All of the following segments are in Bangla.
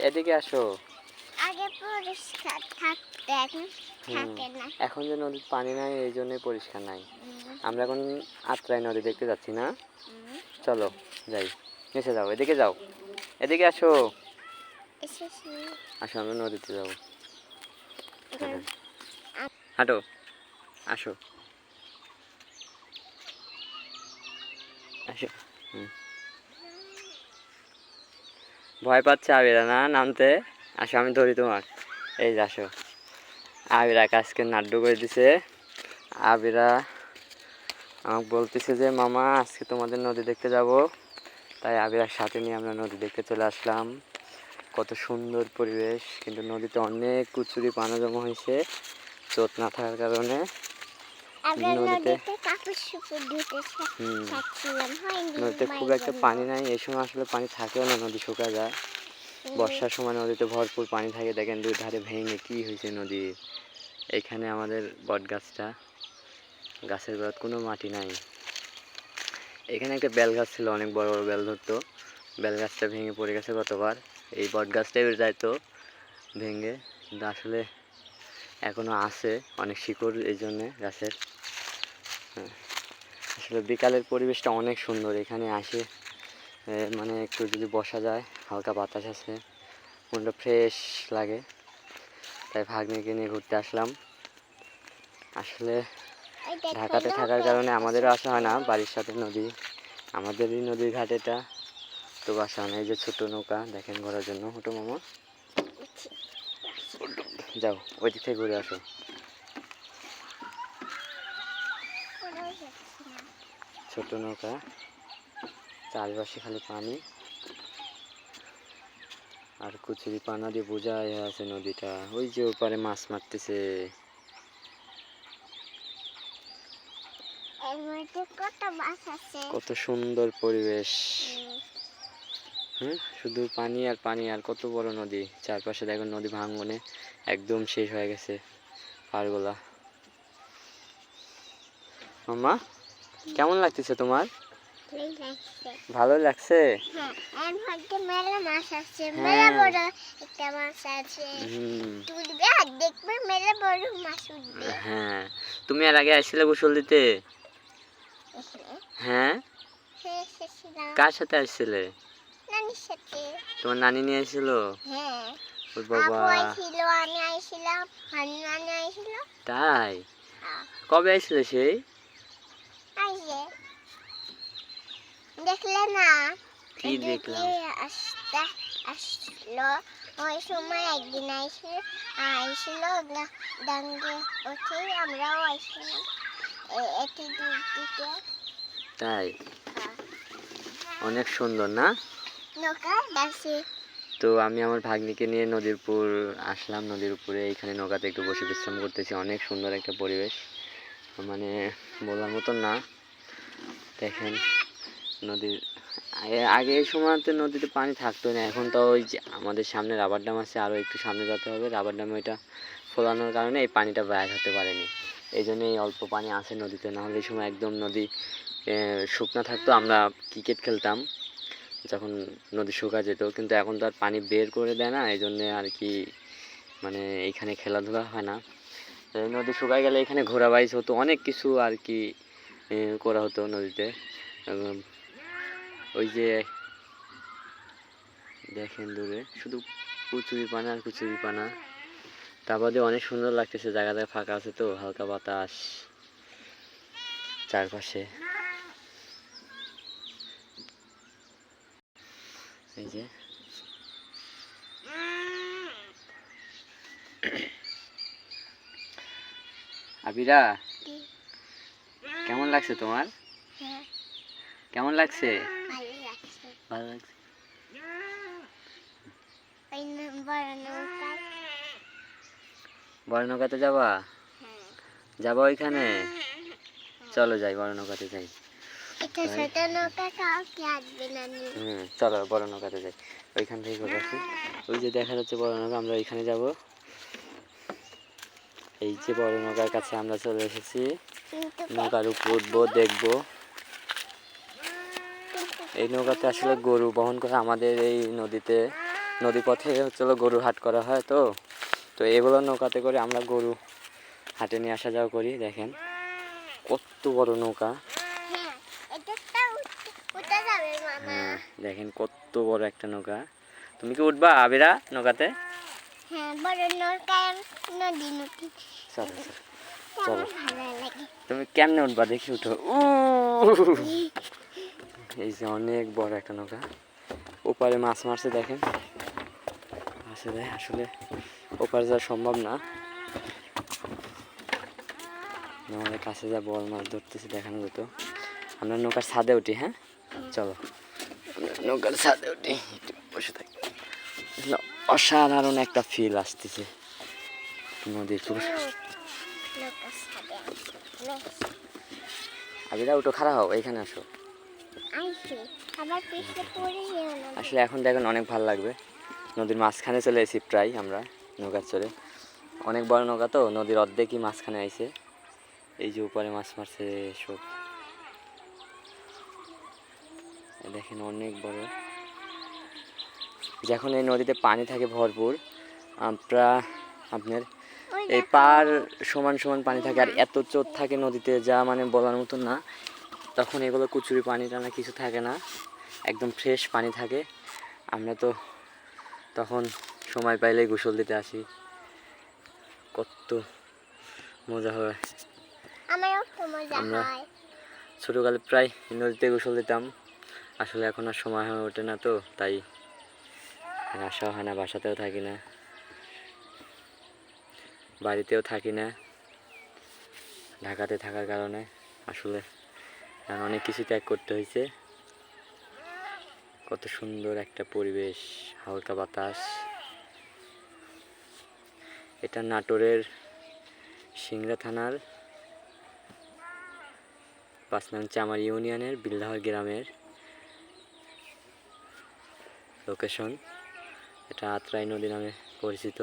এদিকে আসো। আগে পরিষ্কার থাকতে এখন হুম। থাকে না। এখন যে নদীর পানি নাই এই জন্যই পরিষ্কার নাই। আমরা এখন আত্রাই নদী দেখতে যাচ্ছি না? চলো যাই। নিচে যাও এদিকে যাও। এদিকে আসো। আসো আমরা নদীতে যাব। হাঁটো। আসো। আসো। হুম। ভয় পাচ্ছে আবিরা, না? নামতে? আসো, আমি ধরি তোমার। এই যে আসো। আবিরা আজকে নাড্ডু করে দিছে। আবিরা আমাকে বলতেছে যে, মামা, আজকে তোমাদের নদী দেখতে যাব। তাই আবিরার সাথে নিয়ে আমরা নদী দেখতে চলে আসলাম। কত সুন্দর পরিবেশ, কিন্তু নদীতে অনেক কুচুরি পানা জমা হয়েছে, চোট না থাকার কারণে। নদীতে- নদীতে কাপড় হয়নি খুব একটা পানি নাই এই সময় আসলে পানি থাকেও না নদী শুকা যায়। বর্ষার সময় নদীতে ভরপুর পানি থাকে দেখেন দুই ধারে ভেঙে কি হয়েছে নদী এখানে আমাদের বট গাছটা গাছের গোড়াত কোনো মাটি নাই। এখানে একটা বেল গাছ ছিল অনেক বড় বড় বেল ধরতো। বেল গাছটা ভেঙে পড়ে গেছে গতবার। এই বট গাছটাই যাইতো ভেঙে। আসলে এখনও আছে অনেক শিকড় এই জন্যে গাছের। হ্যাঁ। আসলে বিকালের পরিবেশটা অনেক সুন্দর এখানে আসে মানে একটু যদি বসা যায় হালকা বাতাস আছে মনটা ফ্রেশ লাগে। তাই ভাগ্নিকে নিয়ে ঘুরতে আসলাম। আসলে ঢাকাতে থাকার কারণে আমাদেরও আসা হয় না বাড়ির সাথে নদী আমাদেরই নদীর ঘাট এটা তো আসা হয় না এই যে ছোট নৌকা দেখেন ঘোরার জন্য হুটো মামা। যাও ওই দিক থেকে ঘুরে আসো। ছোট নৌকা চারপাশে খালি পানি। আর কুচুরি পানা দিয়ে বোঝাই আছে নদীটা। ওই যে ওপারে মাছ মারতেছে। কত সুন্দর পরিবেশ। হুম, শুধু পানি আর পানি আর কত বড় নদী? চারপাশে দেখুন নদী ভাঙনে একদম শেষ হয়ে গেছে পারগুলা। মাম্মা কেমন লাগতেছে তোমার? ভালো লাগছে? হ্যাঁ হ্যাঁ। হ্যাঁ। তুমি আর আগে আসছিলে গোসল দিতে? হ্যাঁ? হ্যাঁ কার সাথে আসছিলে নানির সাথে। তোমার নানি নিয়ে এসেছিল? হ্যাঁ। বাবা। আইছিল আমি আইছিলাম হানুমানি আইছিল। তাই? হ্যাঁ, কবে আসছিলে সেই? আইছে দেখলে না কি দেখলাম? আসতে আসলো। ওই সময় একদিন আইছিল আইছিল ডাঙ্গে উঠে আমরাও আইছিলাম। এটি দিকে। তাই? হ্যাঁ। অনেক সুন্দর না? তো আমি আমার ভাগ্নিকে নিয়ে নদীর উপর আসলাম। নদীর উপরে এইখানে নৌকাতে একটু বসে বিশ্রাম করতেছি। অনেক সুন্দর একটা পরিবেশ। মানে বলার মতন না। দেখেন নদীর, আগে- এই সময়তে নদীতে পানি থাকতো না। এখন তো ওই যে আমাদের সামনে রাবার ড্যাম আছে আরও একটু সামনে যেতে হবে। রাবার ড্যামে ওইটা ফোলানোর কারণে এই পানিটা বাইর হতে পারেনি। এই জন্য এই অল্প পানি আছে নদীতে। নাহলে এই সময় একদম নদী শুকনা থাকতো। আমরা ক্রিকেট খেলতাম। যখন নদী শুকা যেত, কিন্তু এখন তো আর পানি বের করে দেয় না এই জন্যে আর কি মানে এইখানে খেলাধুলা হয় না। নদী শুকায় গেলে এখানে ঘোরা বাইস হতো অনেক কিছু আর কি করা হতো নদীতে। ওই যে দেখেন দূরে, শুধু কুচুরি পানা আর কুচুরি পানা। তা বাদে অনেক সুন্দর লাগতেছে, জায়গাটা ফাঁকা আছে তো, হালকা বাতাস চারপাশে। এই যে। আবিরা, কেমন লাগছে তোমার? কেমন লাগছে? ভালো লাগছে। যাবা? যাবা ওইখানে? চলো যাই বড় যাই। হুম চলো বড় নৌকাতে যাই। ওইখান থেকে ঘুরে আসি। ওই যে দেখা যাচ্ছে বড় নৌকা আমরা ওইখানে যাব। এই যে বড় নৌকার কাছে আমরা চলে এসেছি। নৌকার উপর উঠবো দেখব। এই নৌকাতে আসলে গরু বহন করে আমাদের এই নদীতে নদী পথে হচ্ছে হলো গরুর হাট করা হয় তো। তো এগুলো নৌকাতে করে আমরা গরু হাটে নিয়ে আসা যাওয়া করি দেখেন। কত বড় নৌকা হ্যাঁ এটা তো উঠে যাবে মামা হ্যাঁ দেখেন কত বড় একটা নৌকা। তুমি কি উঠবা আবিরা নৌকাতে? হ্যাঁ চলো চলো তুমি কেমনে উঠবা দেখি উঠো। এই যে অনেক বড় একটা নৌকা। ওপারে মাছ মারছে দেখেন। আসলে আসলে ওপারে যাওয়া সম্ভব না। আমাদের কাছে যা বড় মাছ ধরতেছে দেখানো যেত। আমরা নৌকার ছাদে উঠি হ্যাঁ? চলো নৌকার ছাদে উঠি বসে থাকি। অসাধারণ একটা ফিল আসতেছে। নদীর পুরো নৌকার সাথে আবিরা উঠো খারাপ হও, এখানে আসো। আসলে এখন দেখেন অনেক ভালো লাগবে। নদীর মাঝখানে চলে এসেছি প্রায় আমরা নৌকা চড়ে অনেক বড় নৌকা তো, নদীর অর্ধেকই মাঝখানে আইছে। এই যে উপরে মাছ মারছে সব এই দেখেন অনেক বড়। যখন এই নদীতে পানি থাকে ভরপুর আমরা আপনার এই পার সমান সমান পানি থাকে আর এত চোট থাকে নদীতে যা মানে বলার মতো না। তখন এগুলো কুচুরি পানি টানা কিছু থাকে না একদম ফ্রেশ পানি থাকে। আমরা তো তখন সময় পাইলেই গোসল দিতে আসি। কত মজা হয়। আমরা- ছোটোকালে প্রায় নদীতে গোসল দিতাম। আসলে এখন আর সময় হয়ে ওঠে না তো, তাই আসাও হয় না, বাসাতেও থাকি না, বাড়িতেও থাকি না, ঢাকাতে থাকার কারণে আসলে অনেক কিছু ত্যাগ করতে হয়েছে। কত সুন্দর একটা পরিবেশ, হালকা বাতাস। এটা নাটোরের সিংড়া থানার, পাঁচ নং চামার ইউনিয়নের বিল্লাহর গ্রামের। লোকেশন। এটা আত্রাই নদী নামে পরিচিত।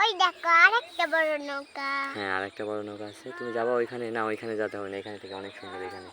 ওই দেখো আরেকটা বড় নৌকা। হ্যাঁ আরেকটা বড় নৌকা আছে। তুমি যাব ওইখানে? না ওইখানে যেতে হবে না। এখানে থেকে অনেক সুন্দর এখানে।